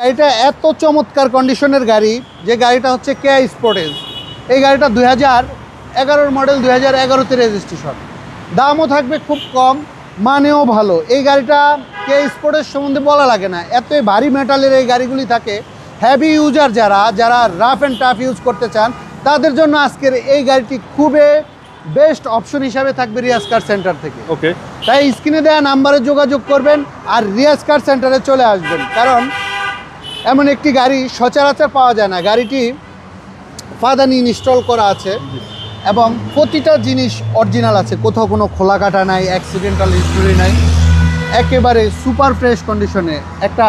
গাড়িটা এত চমৎকার কন্ডিশনের গাড়ি যে গাড়িটা হচ্ছে কেয়া স্পোর্টেজ এই গাড়িটা দুই হাজার এগারোর মডেল দুই হাজার এগারোতে রেজিস্ট্রেশন দামও থাকবে খুব কম মানেও ভালো। এই গাড়িটা কে স্পোর্টের সম্বন্ধে বলা লাগে না। এতই ভারী মেটালের এই গাড়িগুলি থাকে। হ্যাভি ইউজার যারা যারা রাফ অ্যান্ড টাফ ইউজ করতে চান তাদের জন্য আজকের এই গাড়িটি খুবই বেস্ট অপশন হিসাবে থাকবে রিয়াজ কার সেন্টার থেকে। ওকে তাই স্ক্রিনে দেওয়া নাম্বারে যোগাযোগ করবেন আর রিয়াজ কার সেন্টারে চলে আসবেন। কারণ এমন একটি গাড়ি সচরাচর পাওয়া যায় না। গাড়িটি ফাদানি ইনস্টল করা আছে এবং প্রতিটা জিনিস অরিজিনাল আছে। কোথাও কোনো খোলা কাটা নাই অ্যাক্সিডেন্টাল হিস্টোরি নাই। একেবারে সুপার ফ্রেশ কন্ডিশনে একটা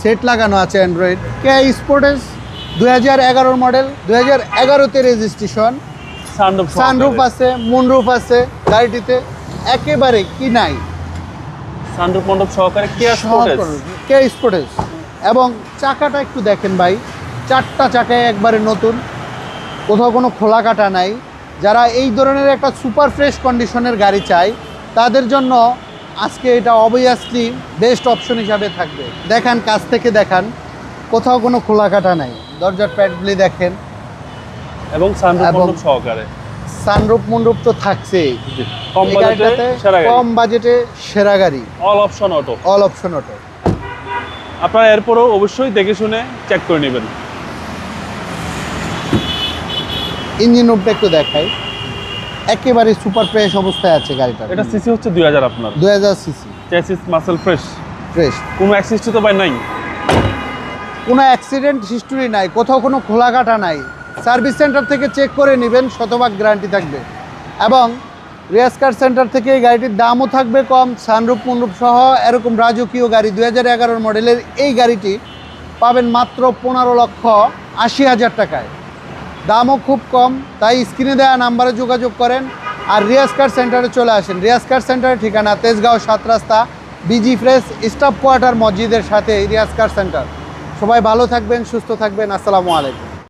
সেট লাগানো আছে অ্যান্ড্রয়েড কে স্পোর্টেস দু হাজার এগারোর মডেল দু হাজার এগারোতে রেজিস্ট্রেশন সানরুফ আছে। মুনরুফ আছে গাড়িটিতে। একেবারে কি নাই। সানরুফ মণ্ডপ সহকারে কেয়া স্পোর্টেস কে স্পোর্টেস এবং চাকাটা একটু দেখেন ভাই চারটা চাকায় একবারে নতুন কোথাও কোনো খোলা কাটা নাই। যারা এই ধরনের একটা সুপার ফ্রেশ কন্ডিশনের গাড়ি চায় তাদের জন্য আজকে এটা অবভিয়াসলি বেস্ট অপশন হিসাবে থাকবে। দেখান কাছ থেকে দেখান কোথাও কোনো খোলা কাটা নাই। দরজার প্যাডগুলি দেখেন। এবং সহকারে। সানরূপ মন্ডপ তো গাড়ি। কম বাজেটে সেরা গাড়ি। All option auto all option auto আপনারা এরপরও অবশ্যই দেখে শুনে চেক করে নেবেন। ইঞ্জিন রুমটা একটু দেখাই। একেবারে সুপার ফ্রেশ অবস্থায় আছে গাড়িটা। এটা সিসি হচ্ছে দুই হাজার আপনার। দুই হাজার CC chassis muscle fresh fresh কোনো অ্যাক্সিস তো ভাই নাই। কোনো অ্যাক্সিডেন্ট হিস্টোরি নাই কোথাও কোনো খোলা কাটা নাই। সার্ভিস সেন্টার থেকে চেক করে নেবেন শতভাগ গ্যারান্টি থাকবে। এবং রেস কার সেন্টার থেকে এই গাড়িটির দামও থাকবে কম সানরূপ মনরূপ সহ এরকম রাজকীয় গাড়ি দুই হাজার মডেলের এই গাড়িটি পাবেন মাত্র পনেরো লক্ষ আশি হাজার টাকায়। দামও খুব কম, তাই স্ক্রিনে দেওয়া নাম্বারে যোগাযোগ করেন আর রিয়াজ কার সেন্টারে চলে আসেন। রিয়াজ কার সেন্টারের ঠিকানা তেজগাঁও সাত রাস্তা বিজি ফ্রেশ স্টাফ কোয়ার্টার মসজিদের সাথে রিয়াজ কার সেন্টার। সবাই ভালো থাকবেন, সুস্থ থাকবেন, আসসালামু আলাইকুম।